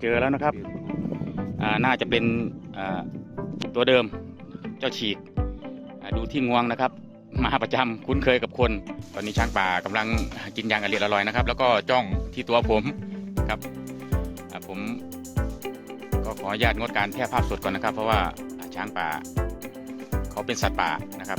เจอแล้วนะครับน่าจะเป็นตัวเดิมเจ้าฉีกดูที่งวงนะครับ มาประจำคุ้นเคยกับคน ตอนนี้ช้างป่ากำลังกินยางอร่อยอร่อยนะครับ แล้วก็จ้องที่ตัวผมครับผมก็ขออนุญาตงดการแพร่ภาพสดก่อนนะครับ เพราะว่าช้างป่าเขาเป็นสัตว์ป่านะครับ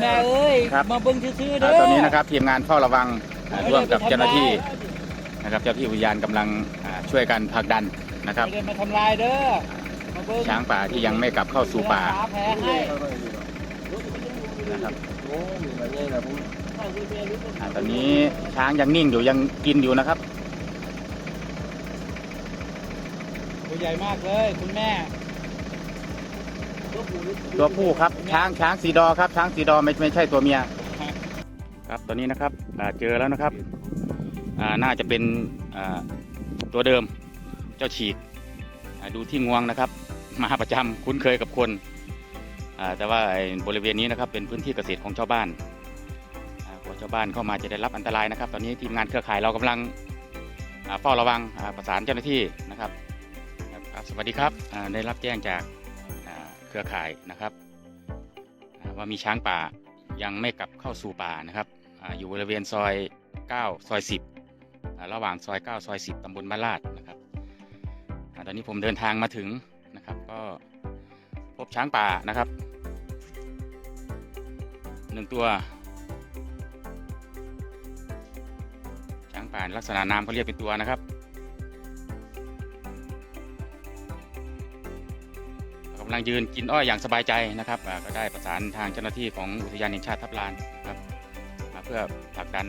แม่เอ้ยครับ มาเบิ่งซื่อๆเด้อ่าอตอนนี้นะครับทีมงานเฝ้าระวังอ่าร่วมกับเจ้าหน้าที่ไม่นะครับเจ้าที่อุทยานกำลังอ่าช่วยกันผลักดันนะครับได้มาทำลายเด้อมาเบิ่งช้างป่าที่ยังไม่กลับเข้าสู่ป่ารักษแผลให้นะครับโอ้ยมันนี่นะผมอ่าตอนนี้ช้างยังนิ่งอยู่ยังกินอยู่นะครับ ตัวใหญ่มากเลยคุณแม่ ตัวผู้ครับช้างช้างสีดอครับช้างสีดอไม่ไม่ใช่ตัวเมีย ครับตอนนี้นะครับอ่าเจอแล้วนะครับอ่าน่าจะเป็นอ่าตัวเดิมเจ้าฉีกอ่าดูที่งวงนะครับมาประจำคุ้นเคยกับคนอ่าแต่ว่าไอ้บริเวณนี้นะครับเป็นพื้นที่เกษตรของชาวบ้านอ่ากลัวชาวบ้านเข้ามาจะได้รับอันตรายนะครับ ตอนนี้ทีมงานเครือข่ายเรากำลังอ่าเฝ้าระวังอ่าประสานเจ้าหน้าที่นะครับครับ สวัสดีครับอ่าได้รับแจ้งจาก เครือข่ายนะครับว่ามีช้างป่ายังไม่กลับเข้าสู่ป่านะครับออยู่บริเวณซอย 9 ซอย 10 ระหว่างซอย 9 ซอย 10 ตำบลบ้านลาดนะครับตอนนี้ผมเดินทางมาถึงนะครับ ก็พบช้างป่านะครับหนึ่งตัว ช้างป่าลักษณะนามเขาเรียกเป็นตัวนะครับำลังยืนกินอ้อยอย่างสบายใจนะครับก็ได้ประสานทางเจ้าหน้าที่ของอุทยานแห่งชาติทับลานครับมาเพื่อผลักดัน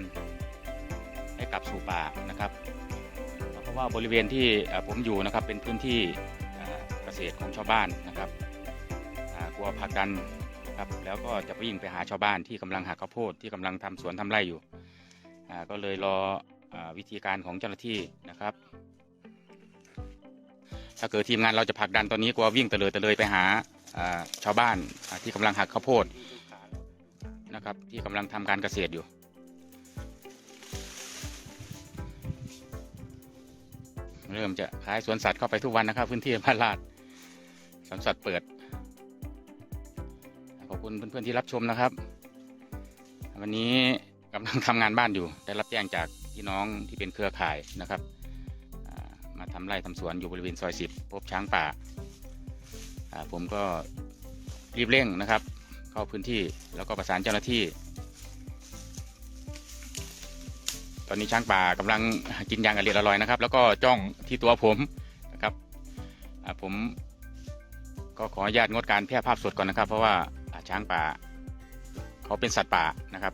ให้กลับสู่ป่านะครับเพราะว่าบริเวณที่ผมอยู่นะครับเป็นพื้นที่เกษตรของชาวบ้านนะครับกลัวผลักดันนะครับแล้วก็จะวิ่งไปหาชาวบ้านที่กำลังหักข้าวโพดที่กำลังทำสวนทำไร่อยู่ก็เลยรอวิธีการของเจ้าหน้าที่นะครับ ถ้าเกิดทีมงานเราจะผลักดันตอนนี้กลัววิ่งเตะเลยเตะเลยไปหาชาวบ้านที่กำลังหักข้าวโพดนะครับ ที่กำลังทำการเกษตรอยู่ เริ่มจะขายสวนสัตว์เข้าไปทุกวันนะครับ พื้นที่บ้านลาดสวนสัตว์เปิด ขอบคุณเพื่อนๆที่รับชมนะครับ วันนี้กำลังทำงานบ้านอยู่ ได้รับแจ้งจากพี่น้องที่เป็นเครือข่ายนะครับ มาทำไร่ทำสวนอยู่บริเวณซอยสิบพบช้างป่า ผมก็รีบเร่งนะครับ เข้าพื้นที่แล้วก็ประสานเจ้าหน้าที่ ตอนนี้ช้างป่ากำลังกินยางอร่อยอร่อยนะครับ แล้วก็จ้องที่ตัวผมนะครับผมก็ขออนุญาตงดการแพร่ภาพสดก่อนนะครับ เพราะว่าช้างป่าเขาเป็นสัตว์ป่านะครับ